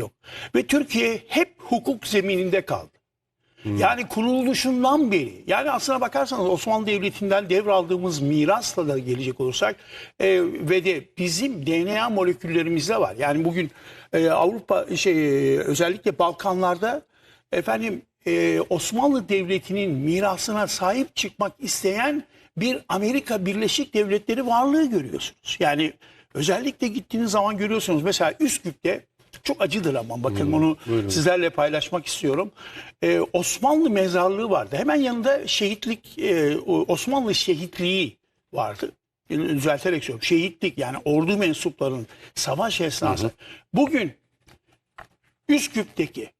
yok. Ve Türkiye hep hukuk zemininde kaldı. Yani kuruluşundan beri yani aslına bakarsanız Osmanlı Devleti'nden devraldığımız mirasla da gelecek olursak e, ve de bizim DNA moleküllerimizde var. Yani bugün e, Avrupa şey e, özellikle Balkanlarda efendim e, Osmanlı Devleti'nin mirasına sahip çıkmak isteyen bir Amerika Birleşik Devletleri varlığı görüyorsunuz. Yani özellikle gittiğiniz zaman görüyorsunuz mesela Üsküp'te çok acıdır ama bakın onu sizlerle paylaşmak istiyorum. Ee, Osmanlı mezarlığı vardı. Hemen yanında şehitlik, e, Osmanlı şehitliği vardı. Düzelterek söylüyorum. Şehitlik yani ordu mensuplarının savaş esnası. Bugün Üsküp'teki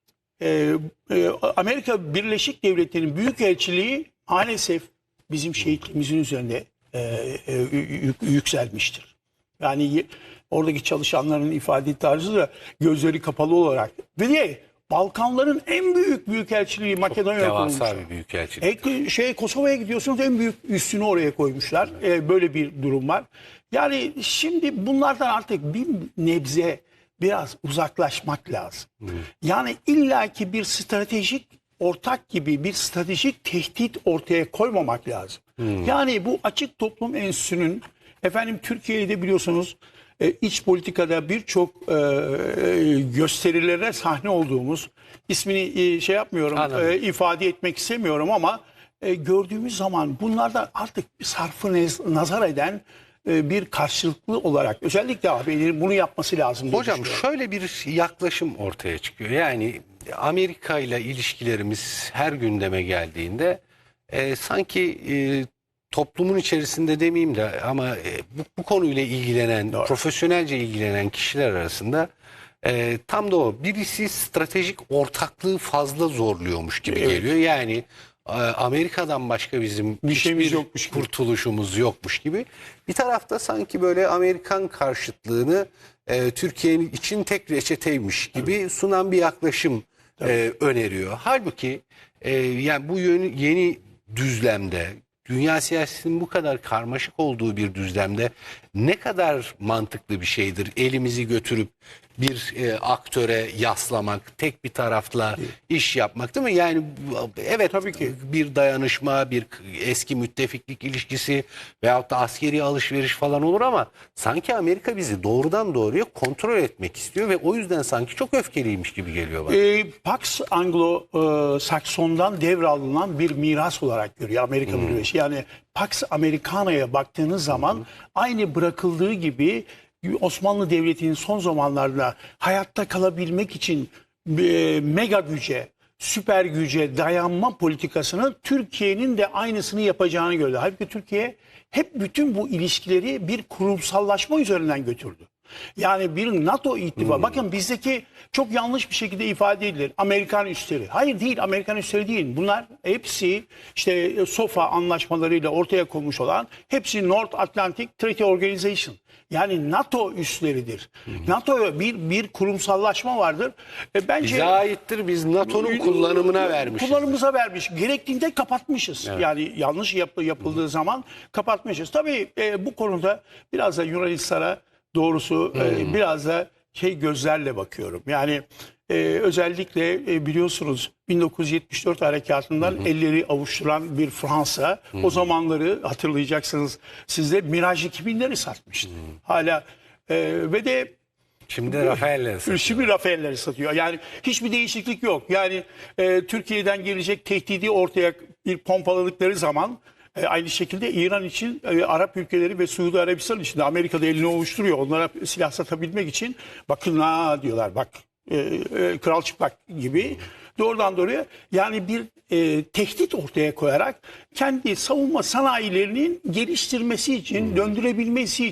e, e, Amerika Birleşik Devletleri'nin büyükelçiliği maalesef bizim şehitliğimizin üzerinde e, e, yük- yükselmiştir. Yani oradaki çalışanların ifade tarzı da gözleri kapalı olarak. Ve de Balkanların en büyük büyükelçiliği Makedonya'ya Devasa kurulmuş. bir büyükelçilik. E, şey Kosova'ya gidiyorsunuz en büyük üstünü oraya koymuşlar. E, böyle bir durum var. Yani şimdi bunlardan artık bir nebze biraz uzaklaşmak lazım. Yani illaki bir stratejik ortak gibi bir stratejik tehdit ortaya koymamak lazım. Yani bu açık toplum enstitüsünün efendim Türkiye'de biliyorsunuz e, iç politikada birçok e, e, gösterilere sahne olduğumuz ismini e, şey yapmıyorum Anladım. e, ifade etmek istemiyorum ama e, gördüğümüz zaman bunlardan artık sarfı nazar eden e, bir karşılıklı olarak özellikle AB'lerin bunu yapması lazım. Hocam şöyle bir yaklaşım ortaya çıkıyor. Yani Amerika ile ilişkilerimiz her gündeme geldiğinde e, sanki e, toplumun içerisinde demeyeyim de ama e, bu, bu konuyla ilgilenen, Doğru. profesyonelce ilgilenen kişiler arasında e, tam da o. Birisi stratejik ortaklığı fazla zorluyormuş gibi Evet. geliyor. Yani e, Amerika'dan başka bizim Bir şeyimiz yokmuş gibi. kurtuluşumuz yokmuş gibi. Bir tarafta sanki böyle Amerikan karşıtlığını e, Türkiye'nin için tek reçeteymiş gibi sunan bir yaklaşım e, öneriyor. Halbuki e, yani bu yönü, yeni düzlemde dünya siyasetinin bu kadar karmaşık olduğu bir düzlemde ne kadar mantıklı bir şeydir elimizi götürüp bir e, aktöre yaslamak, tek bir tarafla iş yapmak değil mi? Yani evet Tabii ki. bir dayanışma, bir eski müttefiklik ilişkisi veyahut da askeri alışveriş falan olur ama sanki Amerika bizi doğrudan doğruya kontrol etmek istiyor ve o yüzden sanki çok öfkeliymiş gibi geliyor bana. E, Pax Anglo-Sakson'dan devralınan bir miras olarak görüyor Amerika Birleşik. Yani Pax Americana'ya baktığınız zaman aynı bırakıldığı gibi Osmanlı Devleti'nin son zamanlarda hayatta kalabilmek için e, mega güce, süper güce dayanma politikasını Türkiye'nin de aynısını yapacağını gördü. Halbuki Türkiye hep bütün bu ilişkileri bir kurumsallaşma üzerinden götürdü. Yani bir NATO ittifakı. Bakın bizdeki çok yanlış bir şekilde ifade edilir. Amerikan üsleri. Hayır değil Amerikan üsleri değil. Bunlar hepsi işte SOFA anlaşmalarıyla ortaya konmuş olan hepsi North Atlantic Treaty Organization. Yani NATO üsleridir. NATO bir bir kurumsallaşma vardır. E, bence Bize aittir biz NATO'nun kullanımına vermişiz. Kullanımımıza vermiş. Gerektiğinde kapatmışız. Yani yanlış yap- yapıldığı zaman kapatmışız. Tabii e, bu konuda biraz da Yunanistan'a doğrusu e, biraz da şey gözlerle bakıyorum. Yani e, özellikle e, biliyorsunuz 1974 harekatından elleri avuşturan bir Fransa o zamanları hatırlayacaksınız sizde Mirage 2000'leri satmıştı. Hala e, ve de Şimdi Rafael'le Şimdi Rafael'leri satıyor. Yani hiçbir değişiklik yok. Yani e, Türkiye'den gelecek tehdidi ortaya bir pompaladıkları zaman e, aynı şekilde İran için, e, Arap ülkeleri ve Suudi Arabistan için de Amerika'da elini ovuşturuyor. Onlara silah satabilmek için bakın ha diyorlar bak e, e, kral çıplak gibi doğrudan doğruya yani bir e, tehdit ortaya koyarak kendi savunma sanayilerinin geliştirmesi için, döndürebilmesi için